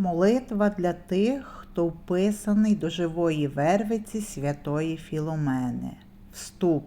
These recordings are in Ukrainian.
Молитва для тих, хто вписаний до живої вервиці святої Філомени. Вступ.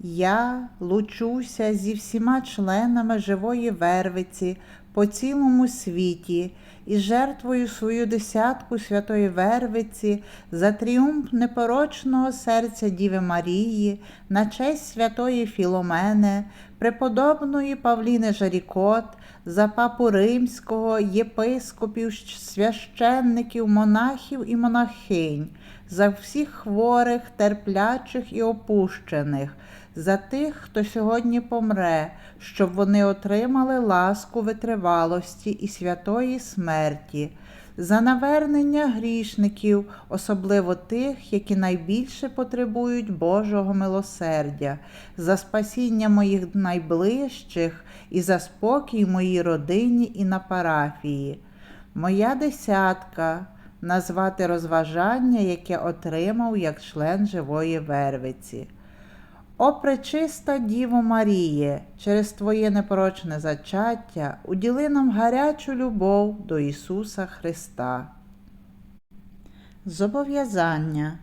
Я лучуся зі всіма членами живої вервиці по цілому світі і жертвую свою десятку святої вервиці за тріумф непорочного серця Діви Марії, на честь святої Філомени, преподобної Павліни Жарікот, за папу римського, єпископів, священників, монахів і монахинь, за всіх хворих, терплячих і опущених, за тих, хто сьогодні помре, щоб вони отримали ласку витривалості і святої смерті, за навернення грішників, особливо тих, які найбільше потребують Божого милосердя, за спасіння моїх найближчих і за спокій моїй родині і на парафії. Моя десятка назвати розважання, яке отримав як член живої вервиці. О пречиста Діво Маріє, через Твоє непорочне зачаття уділи нам гарячу любов до Ісуса Христа. Зобов'язання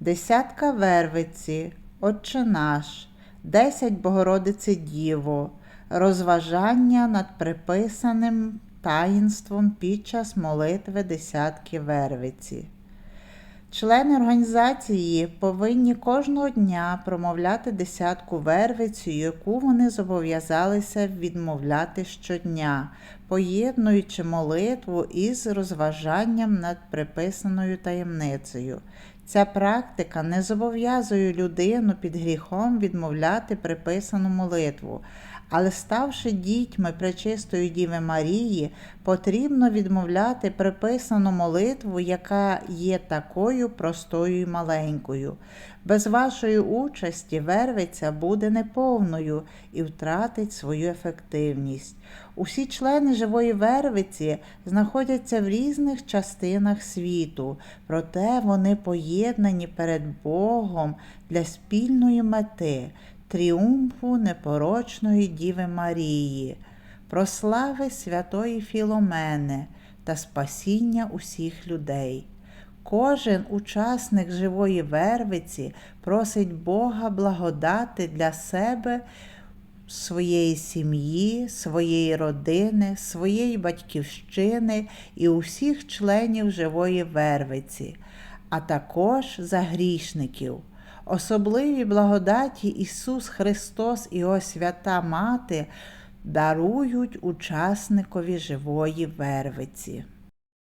Десятка Вервиці, Отче наш, Десять Богородиці Діво, розважання над приписаним таїнством під час молитви десятки Вервиці. Члени організації повинні кожного дня промовляти десятку вервицю, яку вони зобов'язалися відмовляти щодня, поєднуючи молитву із розважанням над приписаною таємницею. Ця практика не зобов'язує людину під гріхом відмовляти приписану молитву, але ставши дітьми Пречистої Діви Марії, потрібно відмовляти приписану молитву, яка є такою простою і маленькою. Без вашої участі вервиця буде неповною і втратить свою ефективність. Усі члени живої вервиці знаходяться в різних частинах світу, проте вони поєднані перед Богом для спільної мети тріумфу непорочної Діви Марії, прослави святої Філомени та спасіння усіх людей. Кожен учасник живої вервиці просить Бога благодати для себе, своєї сім'ї, своєї родини, своєї батьківщини і усіх членів живої вервиці, а також за грішників. Особливі благодаті Ісус Христос і Його свята Мати дарують учасникові живої вервиці.